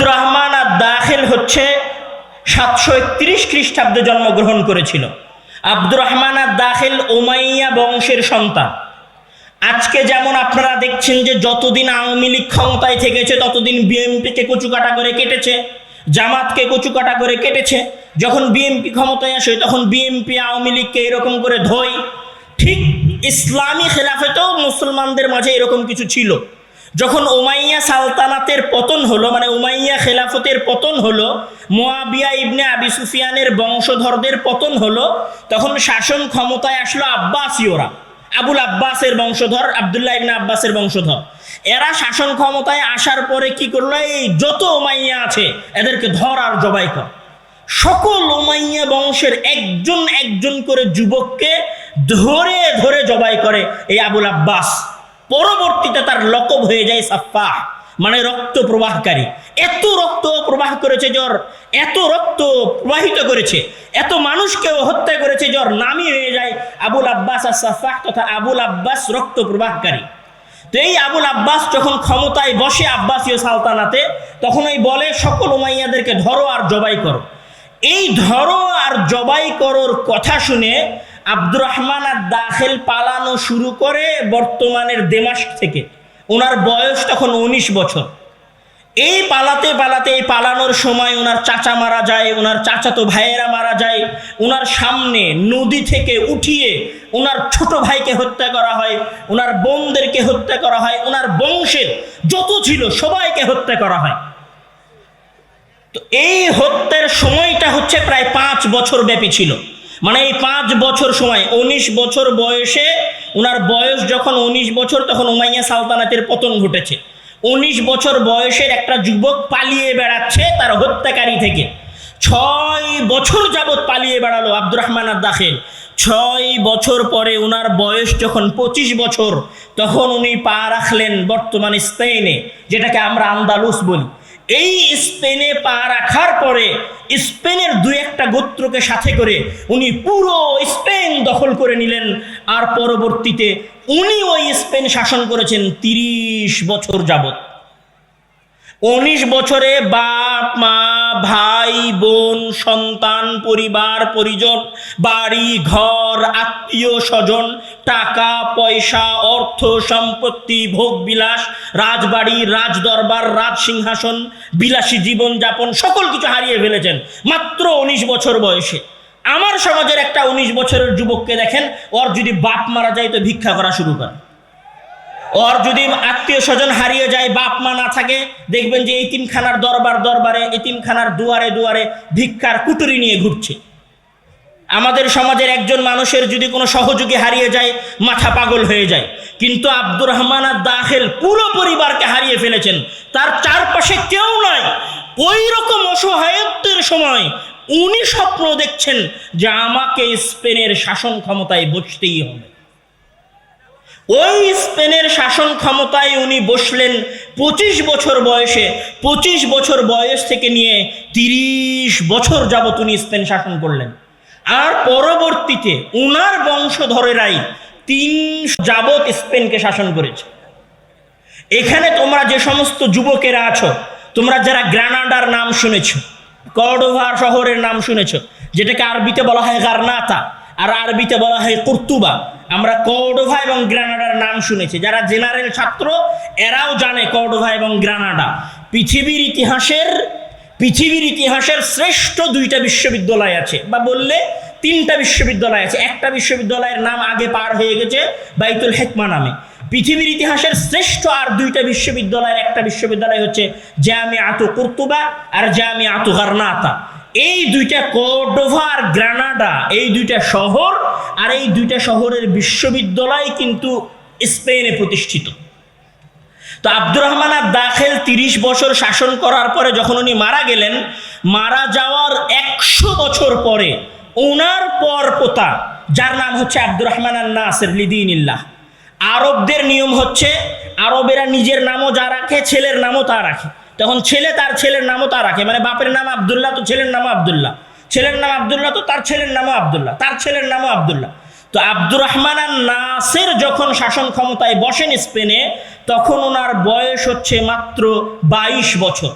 আব্দুর রহমান আর দাখিল হচ্ছে সাতশো একত্রিশ খ্রিস্টাব্দে জন্মগ্রহণ করেছিল। আব্দুর রহমান আর দাখিল ওমাইয়া বংশের সন্তান। আজকে যেমন আপনারা দেখছেন যে যতদিন আওয়ামী লীগ ক্ষমতায় থেকেছে, ততদিন বিএনপিকে কচুকাটা করে কেটেছে, জামাতকে কচুকাটা করে কেটেছে, যখন বিএনপি ক্ষমতায় আসে, তখন বিএনপি আওয়ামী লীগকে এরকম করে ধোয়। ঠিক ইসলামী খেলাফেতেও মুসলমানদের মাঝে এরকম কিছু ছিল। যখন উমাইয়া সালতানাতের পতন হলো মানে উমাইয়া খেলাফতের পতন হলো মোয়াবিয়া ইবনে আবি সুফিয়ানের বংশধরদের পতন হলো, তখন শাসন ক্ষমতায় আসলো আব্বাসীয়রা। আবুল আব্বাসের বংশধর, আবদুল্লাহ ইবনে আব্বাসের বংশধর। এরা শাসন ক্ষমতায় আসার পরে কি করল? এই যত উমাইয়া আছে, এদেরকে ধর আর জবাই কর। সকল উমাইয়া বংশের একজন একজন করে যুবককে ধরে ধরে জবাই করে এই আবুল আব্বাস। পরবর্তীতে তার লকব হয়ে যায় সাফা মানে রক্ত প্রবাহকারী। এত রক্ত প্রবাহ করেছে জ্বর, এত রক্ত প্রবাহিত করেছে, এত মানুষকেও হত্যা করেছে জ্বর নামই হয়ে যায় আবুল আব্বাস আর সাফাহ তথা আবুল আব্বাস রক্ত প্রবাহকারী। তো এই আবুল আব্বাস যখন ক্ষমতায় বসে আব্বাসীয় সালতানাতে, তখন ওই বলে, সকল উমাইয়াদেরকে ধরো আর জবাই করো। এই ধরো আর জবাই করোর কথা শুনে আব্দুর রহমান আর দাখেল পালানো শুরু করে বর্তমানের দেমাস্ক থেকে। ওনার বয়স তখন উনিশ বছর। এই পালাতে পালাতে, এই পালানোর সময় ওনার চাচা মারা যায়, ওনার চাচাতো ভাইয়েরা মারা যায়। ওনার সামনে নদী থেকে উঠিয়ে ওনার ছোট ভাইকে হত্যা করা হয়, ওনার বোনদেরকে হত্যা করা হয়, ওনার বংশের যত ছিল সবাইকে হত্যা করা হয়। তো এই হত্যার সময়টা হচ্ছে প্রায় পাঁচ বছর ব্যাপী ছিল। মানে এই পাঁচ বছর সময়, উনিশ বছর বয়সে ওনার বয়স যখন উনিশ বছর, তখন উমাইয়া সালতানাতের পতন ঘটেছে। উনিশ বছর বয়সের একটা যুবক পালিয়ে বেড়াচ্ছে তার হত্যাকারী থেকে। ছয় বছর যাবৎ পালিয়ে বেড়ালো আব্দুর রহমান আর দাখিল। ছয় বছর পরে ওনার বয়স যখন পঁচিশ বছর, তখন উনি পা রাখলেন বর্তমান স্পেনে, যেটাকে আমরা আন্দালুস বলি। এই স্পেনে পা রাখার পরে স্পেনের দুই একটা গোত্রকে সাথে করে উনি পুরো স্পেন দখল করে নিলেন। আর পরবর্তীতে উনি ওই স্পেন শাসন করেছেন তিরিশ বছর যাবত উনিশ বছরে বাপ, মা, ভাই, বোন, সন্তান, পরিবার, পরিজন, বাড়ি, ঘর, আত্মীয়, স্বজন টাকা, পয়সা, অর্থ, সম্পত্তি, ভোগ বিলাস, রাজবাড়ি, রাজদরবার রাজ সিংহাসন বিলাসী জীবনযাপন সকল কিছু হারিয়ে ফেলেছেন। মাত্র উনিশ বছর বয়সে। আমার সমাজের একটা উনিশ বছরের যুবককে দেখেন, ওর যদি বাপ মারা যায় তো ভিক্ষা করা শুরু করে ওর যদি আত্মীয় স্বজন হারিয়ে যায়, বাপ মা না থাকে, দেখবেন যে এতিমখানার দরবার দরবারে, এতিমখানার দুয়ারে দুয়ারে ভিক্ষার কুটুরি নিয়ে ঘুরছে। আমাদের সমাজের একজন মানুষের যদি কোনো সহযোগী হারিয়ে যায়, মাথা পাগল হয়ে যায়। কিন্তু আব্দুর রহমান আর দাখেল পুরো পরিবারকে হারিয়ে ফেলেছেন। তার চারপাশে কেউ নয় ওই রকম অসহায়ত্বের সময় উনি স্বপ্ন দেখছেন যে আমাকে স্পেনের শাসন ক্ষমতায় বসতেই হবে। ওই স্পেনের শাসন ক্ষমতায় উনি বসলেন পঁচিশ বছর বয়সে। পঁচিশ বছর বয়স থেকে নিয়ে তিরিশ বছর যাবত উনি স্পেন শাসন করলেন। আর পরবর্তীতে উনার বংশধরেরাই তিন যাবত স্পেনকে শাসন করেছে। এখানে তোমরা যে সমস্ত যুবকেরা আছো, তোমরা যারা গ্রানাডার নাম শুনেছ কর্ডোভা শহরের নাম শুনেছ, যেটাকে আরবিতে বলা হয় গার্নাতা, আর আরবিতে বলা হয় কুর্তুবা, আমরা কর্ডোভা এবং গ্রানাডার নাম শুনেছি। যারা জেনারেল ছাত্র, এরাও জানে কর্ডোভা এবং গ্রানাডা। পৃথিবীর ইতিহাসের পৃথিবীর ইতিহাসের শ্রেষ্ঠ দুইটা বিশ্ববিদ্যালয় আছে। বা বললে তিনটা বিশ্ববিদ্যালয় আছে। একটা বিশ্ববিদ্যালয়ের নাম আগে পার হয়ে গেছে বাইতুল হেকমা নামে। পৃথিবীর ইতিহাসের শ্রেষ্ঠ আর দুইটা বিশ্ববিদ্যালয়ের একটা বিশ্ববিদ্যালয় হচ্ছে জামি আতু কুর্তুবা আর জামি আতু গার্নাতা। এই দুইটা কর্ডোভা গ্রানাডা, এই দুইটা শহর আর এই দুইটা শহরের বিশ্ববিদ্যালয় কিন্তু স্পেনে প্রতিষ্ঠিত। তো আব্দুর রহমান আর দাখেল তিরিশ বছর শাসন করার পরে যখন উনি মারা গেলেন, মারা যাওয়ার একশো বছর পরে ওনার পর পোতা, যার নাম হচ্ছে আব্দুর রহমান নাসের লিদিনিল্লাহ। আরবদের নিয়ম হচ্ছে, আরবেরা নিজের নামও যা রাখে, ছেলের নামও তা রাখে। তখন ছেলে তার ছেলের নামও তা রাখে মানে বাপের নাম আবদুল্লাহ, তো ছেলের নামও আবদুল্লাহ। ছেলের নাম আবদুল্লাহ, তো তার ছেলের নামও আবদুল্লাহ, তার ছেলের নামও আবদুল্লাহ। তো আব্দুর রহমান নাসের যখন শাসন ক্ষমতায় বসেন স্পেনে, তখন ওনার বয়স হচ্ছে মাত্র বাইশ বছর।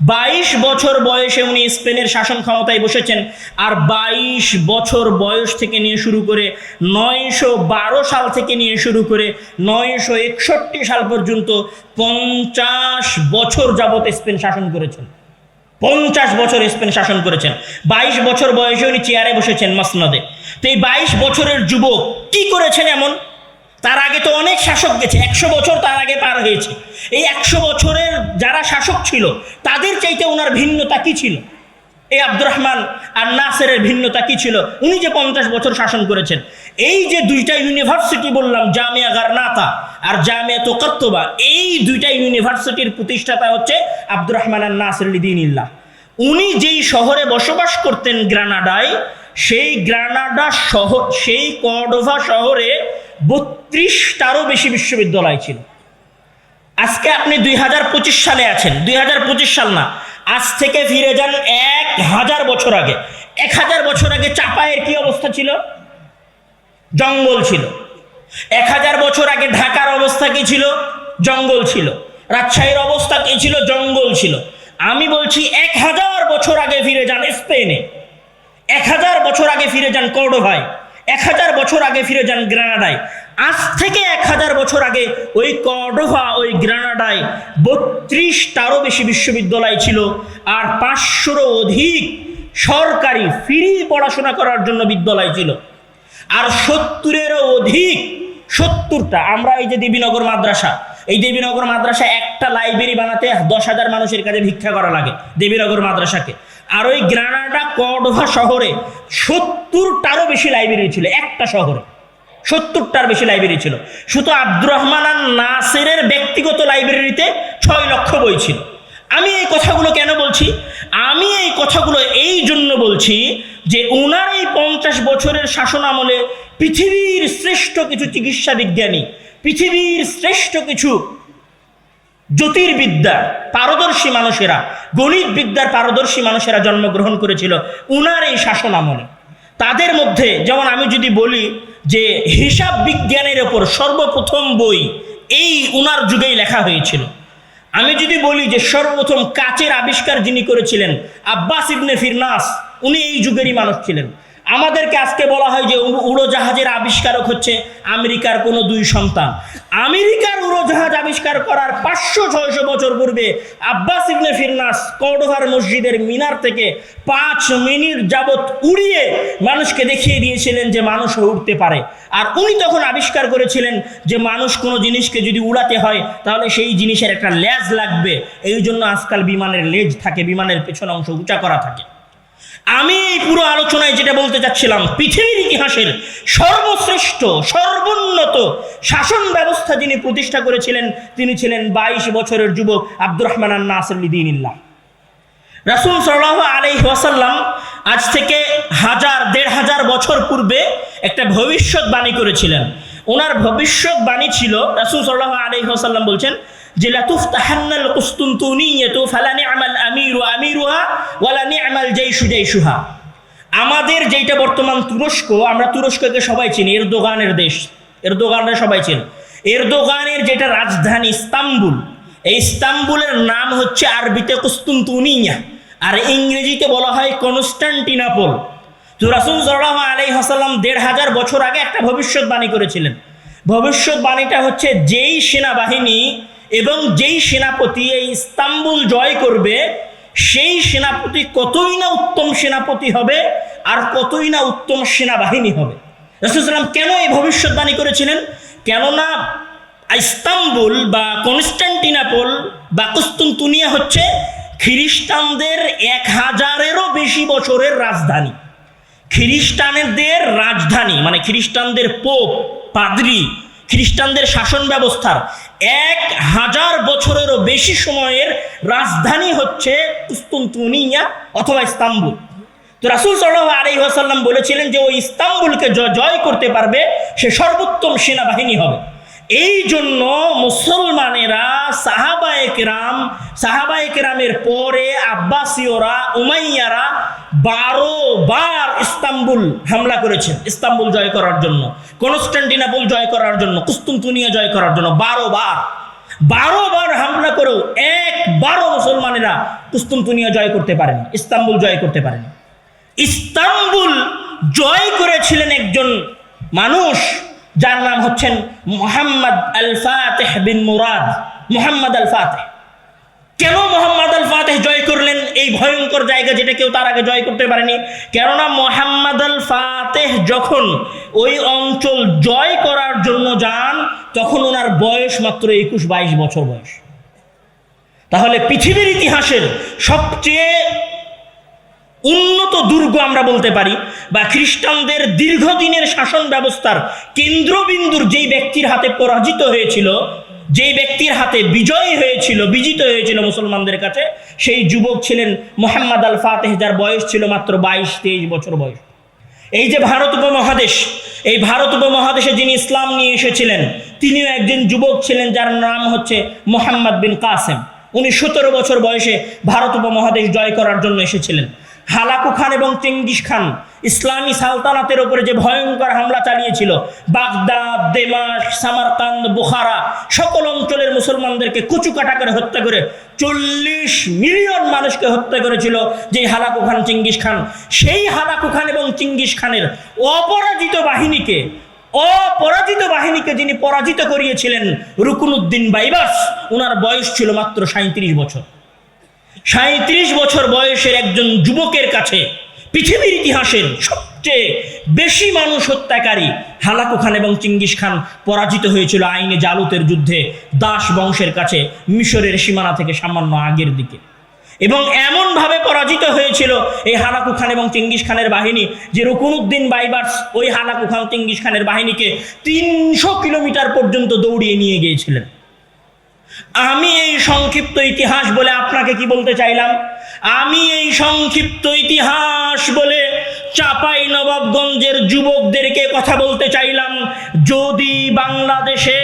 বাইশ বছর বয়সে উনি স্পেনের শাসন ক্ষমতায় বসেছেন। আর বাইশ বছর বয়স থেকে নিয়ে শুরু করে নয়শো বারো সাল থেকে নিয়ে শুরু করে নয়শো একষট্টি সাল পর্যন্ত পঞ্চাশ বছর যাবত স্পেন শাসন করেছেন। পঞ্চাশ বছর স্পেন শাসন করেছেন। বাইশ বছর বয়সে উনি চেয়ারে বসেছেন মাসনাদে। তো এই বাইশ বছরের যুবক কি করেছেন এমন? তার আগে তো অনেক শাসক গেছে, একশো বছর তার আগে পার হয়েছে। এই একশো বছরের যারা শাসক ছিল, তাদের চাইতে ওনার ভিন্নতা কি ছিল? এই আব্দুর রহমান আর নাসেরের ভিন্নতা কি ছিল? উনি যে পঞ্চাশ বছর শাসন করেছেন, এই যে দুইটা ইউনিভার্সিটি বললাম, জামিয়া গারনাতা আর জামিয়া তো তোকাত্তবা, এই দুইটা ইউনিভার্সিটির প্রতিষ্ঠাতা হচ্ছে আব্দুর রহমান আর নাসের দিনিল্লাহ। উনি যেই শহরে বসবাস করতেন গ্রানাডায়, সেই গ্রানাডা শহর সেই কর্ডোভা শহরে বত্রিশটারও বেশি বিশ্ববিদ্যালয় ছিল। আজকে আপনি দুই হাজার পঁচিশ সালে আছেন। দুই হাজার পঁচিশ সাল না। আজ থেকে ফিরে যান এক হাজার বছর আগে। এক হাজার বছর আগে চাপায়ের কি অবস্থা ছিল? জঙ্গল ছিল। এক হাজার বছর আগে ঢাকার অবস্থা কি ছিল? জঙ্গল ছিল। রাজশাহীর অবস্থা কি ছিল? জঙ্গল ছিল। আমি বলছি এক হাজার বছর আগে ফিরে যান স্পেনে। এক হাজার বছর আগে ফিরে যান কর্ডোভায়। এক হাজার বছর আগে ফিরে যান গ্রানাডায়। আজ থেকে এক হাজার বছর আগে ওই কর্ডোভা, ওই গ্রানাডায় বত্রিশটারও বেশি বিশ্ববিদ্যালয় ছিল আর পাঁচশোরও অধিক সরকারি ফ্রি পড়াশোনা করার জন্য বিদ্যালয় ছিল। আর সত্তরেরও অধিক, সত্তরটা, আমরা এই যে দেবীনগর মাদ্রাসা, এই দেবীনগর মাদ্রাসা একটা লাইব্রেরি বানাতে দশ হাজার মানুষের কাছে ভিক্ষা করা লাগে দেবীনগর মাদ্রাসাকে। আর ওই গ্রানাডা কর্ডোভা শহরে সত্তরটারও বেশি লাইব্রেরি ছিল, একটা শহরে। সত্তরটার বেশি লাইব্রেরি ছিল। শুধু আব্দুর রহমান আর নাসেরের ব্যক্তিগত লাইব্রেরিতে ছয় লক্ষ বই ছিল। আমি এই কথাগুলো কেন বলছি? আমি এই কথাগুলো এই জন্য বলছি যে ওনার এই পঞ্চাশ বছরের শাসন আমলে পৃথিবীর শ্রেষ্ঠ কিছু চিকিৎসা বিজ্ঞানী পৃথিবীর শ্রেষ্ঠ কিছু জ্যোতির্বিদ্যা পারদর্শী মানুষেরা গণিত বিদ্যার পারদর্শী মানুষেরা জন্মগ্রহণ করেছিল উনার এই শাসন আমলে। তাদের মধ্যে যেমন আমি যদি বলি যে হিসাব বিজ্ঞানের ওপর সর্বপ্রথম বই এই উনার যুগেই লেখা হয়েছিল। আমি যদি বলি যে সর্বপ্রথম কাচের আবিষ্কার যিনি করেছিলেন আব্বাস ইবনে ফিরনাস, উনি এই যুগেরই মানুষ ছিলেন। আমাদেরকে আজকে বলা হয় যে উড়োজাহাজের আবিষ্কারক হচ্ছে আমেরিকার কোনো দুই সন্তান। আমেরিকার উড়োজাহাজ আবিষ্কার করার পাঁচশো, ছয়শো বছর পূর্বে আব্বাস ইবনে ফিরনাস কর্ডোভার মসজিদের মিনার থেকে পাঁচ মিনিট যাবত উড়িয়ে মানুষকে দেখিয়ে দিয়েছিলেন যে মানুষও উঠতে পারে। আর উনি তখন আবিষ্কার করেছিলেন যে মানুষ কোনো জিনিসকে যদি উড়াতে হয়, তাহলে সেই জিনিসের একটা লেজ লাগবে। এই জন্য আজকাল বিমানের লেজ থাকে, বিমানের পেছন অংশ উঁচা করা থাকে। আমি এই পুরো আলোচনায় যেটা বলতে চাচ্ছিলাম, পৃথিবীর ইতিহাসের সর্বশ্রেষ্ঠ, সর্বোন্নত শাসন ব্যবস্থা যিনি প্রতিষ্ঠা করেছিলেন, তিনি ছিলেন বাইশ বছরের যুবক আব্দুর রহমান আন নাসরুদ্দিনিল্লাহ রাসুল সাল্লাহ আলাইহি ওয়াসাল্লাম আজ থেকে হাজার, দেড় হাজার বছর পূর্বে একটা ভবিষ্যৎবাণী করেছিলেন। ওনার ভবিষ্যৎবাণী ছিল, রাসুল সাল্লাহ আলাইহি ওয়াসাল্লাম বলছেন যে লাতুফ তাহান্নাল কুস্তুনতুনিয়াতু ফালা নি'মাল আমিরু আমিরুহা ওয়ালা নি'মাল জাইশু জাইশুহা। আমাদের যেটা বর্তমান তুরস্ক, আমরা তুরস্ককে সবাই চিনি, এরদোগানের দেশ। এর এরদোগানরা সবাই চিনি। এরদোগানের যেটা রাজধানী ইস্তাম্বুল, এই ইস্তাম্বুলের নাম হচ্ছে আরবিতে কুস্তুনতুনিয়া আর ইংরেজিতে বলা হয় কনস্টান্টিনাপল। তো রাসুল সাল্লাহ আলাই হাসাল্লাম দেড় হাজার বছর আগে একটা ভবিষ্যৎবাণী করেছিলেন। ভবিষ্যৎবাণীটা হচ্ছে যেই সেনাবাহিনী এবং যেই সেনাপতি এই ইস্তাম্বুল জয় করবে, সেই সেনাপতি কতই না উত্তম সেনাপতি হবে আর কতই না উত্তম সেনাবাহিনী হবে। রসুলাম কেন এই ভবিষ্যৎবাণী করেছিলেন? কেননা ইস্তাম্বুল বা কনস্টান্টিনাপল বা কুস্তুনতুনিয়া হচ্ছে খ্রিস্টানদের এক হাজারেরও বেশি বছরের রাজধানী। খ্রিস্টানদের রাজধানী মানে খ্রিস্টানদের পোপ, পাদ্রি, খ্রিস্টানদের শাসন ব্যবস্থার এক হাজার বছরেরও বেশি সময়ের রাজধানী হচ্ছে কুস্তুনতুনিয়া অথবা ইস্তাম্বুল। তো রাসুল সাল্লাহ আলী আসাল্লাম বলেছিলেন যে ওই ইস্তাম্বুলকে জয় করতে পারবে সে সর্বোত্তম সেনাবাহিনী হবে। এই জন্য মুসলমানেরা সাহাবায়ে কেরাম, সাহাবায়ে কেরামের পরে আব্বাসীয়রা, উমাইয়ারা বারো বার ইস্তাম্বুল হামলা করেছেন। ইস্তাম্বুল জয় করার জন্য, কনস্টান্টিনাপুল জয় করার জন্য কুস্তুনতুনিয়া জয় করার জন্য বারো বার। বারো বার হামলা করেও একবারও মুসলমানেরা কুস্তুমতুনিয়া জয় করতে পারেনি, ইস্তাম্বুল জয় করতে পারেনি। ইস্তাম্বুল জয় করেছিলেন একজন মানুষ যার নাম হচ্ছেন মোহাম্মদ আল ফাতেহ বিন মুরাদ। মোহাম্মদ আল ফাতেহ কেন মোহাম্মদ আল ফাতেহ জয় করলেন? এই ভয়ঙ্কর জায়গা যেটা কেউ তার আগে জয় করতে পারেনি। কেননা মোহাম্মদ আল ফাতেহ যখন ওই অঞ্চল জয় করার জন্য যান, তখন ওনার বয়স মাত্র একুশ বাইশ বছর বয়স। তাহলে পৃথিবীর ইতিহাসের সবচেয়ে উন্নত দুর্গ আমরা বলতে পারি বা খ্রিস্টানদের দীর্ঘদিনের শাসন ব্যবস্থার কেন্দ্রবিন্দুর যেই ব্যক্তির হাতে পরাজিত হয়েছিল, যেই ব্যক্তির হাতে বিজয়ী হয়েছিল, বিজিত হয়েছিল মুসলমানদের কাছে, সেই যুবক ছিলেন মোহাম্মদ আল ফাতেহ যার বয়স ছিল মাত্র বাইশ, তেইশ বছর বয়স। এই যে ভারত উপমহাদেশ, এই ভারত উপমহাদেশে যিনি ইসলাম নিয়ে এসেছিলেন, তিনিও একজন যুবক ছিলেন যার নাম হচ্ছে মোহাম্মদ বিন কাসেম। উনি সতেরো বছর বয়সে ভারত উপমহাদেশ জয় করার জন্য এসেছিলেন। হালাকু খান এবং চেঙ্গিস খান ইসলামী সালতানাতের ওপরে যে ভয়ঙ্কর হামলা চালিয়েছিল, বাগদাদ, দেমাস, সামারকান্দ, বুখারা, সকল অঞ্চলের মুসলমানদেরকে কুচুকাটা করে হত্যা করে চল্লিশ মিলিয়ন মানুষকে হত্যা করেছিল যে হালাকু খান, চিঙ্গিস খান। সেই হালাকু খান এবং চিঙ্গিস খানের অপরাজিত বাহিনীকে অপরাজিত বাহিনীকে যিনি পরাজিত করিয়েছিলেন রুকুনুদ্দিন বাইবাস ওনার বয়স ছিল মাত্র সাঁত্রিশ বছর। সাঁত্রিশ বছর বয়সের একজন যুবকের কাছে পৃথিবীর ইতিহাসের সবচেয়ে বেশি মানুষ হত্যাকারী হালাকু খান এবং চিঙ্গিস খান পরাজিত হয়েছিল আইনে জালুতের যুদ্ধে দাস বংশের কাছে মিশরের সীমানা থেকে সামান্য আগের দিকে। এবং এমনভাবে পরাজিত হয়েছিল এই হালাকু খান এবং চিঙ্গিস খানের বাহিনী যে রুকুনুদ্দিন বাইবার্স ওই হালাকু খান চিঙ্গিস খানের বাহিনীকে তিনশো কিলোমিটার পর্যন্ত দৌড়িয়ে নিয়ে গিয়েছিলেন। আমি এই সংক্ষিপ্ত ইতিহাস বলে আপনাকে কি বলতে চাইলাম? আমি এই সংক্ষিপ্ত ইতিহাস বলে চাপাই নবাবগঞ্জের যুবকদেরকে কথা বলতে চাইলাম। যদি বাংলাদেশে,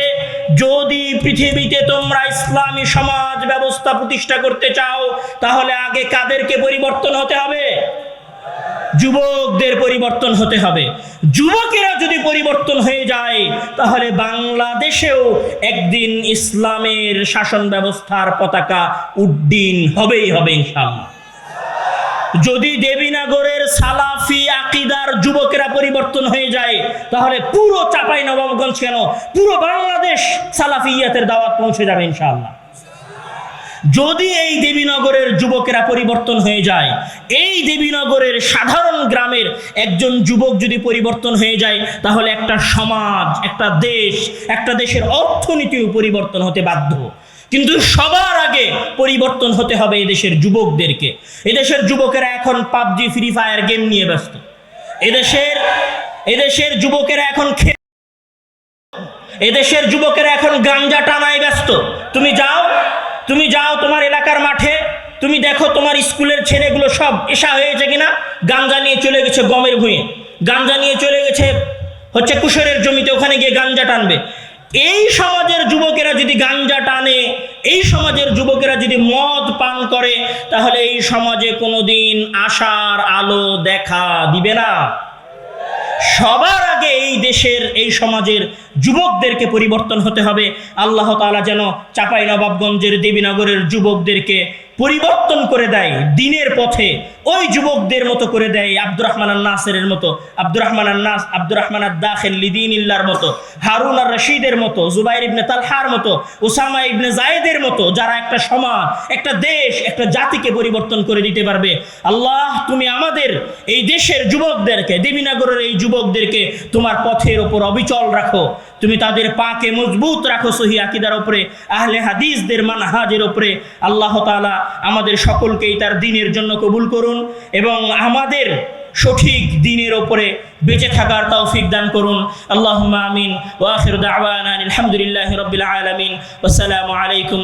যদি পৃথিবীতে তোমরা ইসলামী সমাজ ব্যবস্থা প্রতিষ্ঠা করতে চাও, তাহলে আগে কাদেরকে পরিবর্তন হতে হবে? যুবকদের পরিবর্তন হতে হবে। যুবকেরা যদি পরিবর্তন হয়ে যায়, তাহলে বাংলাদেশেও একদিন ইসলামের শাসন ব্যবস্থার পতাকা উড্ডীন হবেই হবে ইনশাআল্লাহ। যদি দেবীনগরের সালাফি আকিদার যুবকেরা পরিবর্তন হয়ে যায়, তাহলে পুরো চাপাই নবাবগঞ্জ কেন? পুরো বাংলাদেশ সালাফিয়াতের দাওয়াত পৌঁছে যাবে ইনশাআল্লাহ। যদি এই দেবীনগরের যুবকেরা পরিবর্তন হয়ে যায়, এই দেবীনগরের সাধারণ গ্রামের একজন যুবক যদি পরিবর্তন হয়ে যায়, তাহলে একটা সমাজ, একটা দেশ, একটা দেশের অর্থনীতিও পরিবর্তন হতে বাধ্য। কিন্তু সবার আগে পরিবর্তন হতে হবে এদেশের যুবকদেরকে। এদেশের যুবকেরা এখন পাবজি, ফ্রি ফায়ার গেম নিয়ে ব্যস্ত। এদেশের এদেশের যুবকেরা এখন এদেশের যুবকেরা এখন গাঞ্জা টানায় ব্যস্ত। তুমি যাও তুমি যাও তোমার এলাকার মাঠে, তুমি দেখো তোমার স্কুলের ছেলেগুলো সব এসা হয়েছে কিনা? গাঞ্জা নিয়ে চলে গেছে গমের ভুঁয়ে গাঞ্জা নিয়ে চলে গেছে হচ্ছে কুশরের জমিতে, ওখানে গিয়ে গাঞ্জা টানবে। এই সমাজের যুবকেরা যদি গাঞ্জা টানে, এই সমাজের যুবকেরা যদি মদ পান করে, তাহলে এই সমাজে কোনোদিন আশার আলো দেখা দিবে না। সবার আগে এই দেশের, এই সমাজের যুবকদেরকে পরিবর্তন হতে হবে। আল্লাহ তাআলা যেন চাপাই নবাবগঞ্জের দেবীনগরের যুবকদেরকে পরিবর্তন করে দেয়, দিনের পথে ওই যুবকদের মতো করে দেয়, আব্দুর রহমান আল নাসেরের মতো, আব্দুর রহমান আল নাস আব্দুর রহমান আদ দাখিল লিদিন ইল্লার মতো, হারুন আর রশিদের মতো, জুবাইর ইবনে তালহার মতো ওসামা ইবনে জায়েদের মতো, যারা একটা সমাজ, একটা দেশ, একটা জাতিকে পরিবর্তন করে দিতে পারবে। আল্লাহ, তুমি আমাদের এই দেশের যুবকদেরকে, দেবীনগরের এই যুবকদেরকে তোমার পথের ওপর অবিচল রাখো। তুমি তাদের পাকে মজবুত রাখো সহি আকিদার উপরে আহলে হাদিসদের মানহাজের ওপরে। আল্লাহ তাআলা আমাদের সকলকেই তার দিনের জন্য কবুল করুন এবং আমাদের সঠিক দিনের ওপরে বেঁচে থাকার তৌফিক দান করুন। আল্লাহ আমিন। ওয়া আখিরু দাওয়ানা আলহামদুলিল্লাহি রাব্বিল আলামিন। ওয়াসসালামু আলাইকুম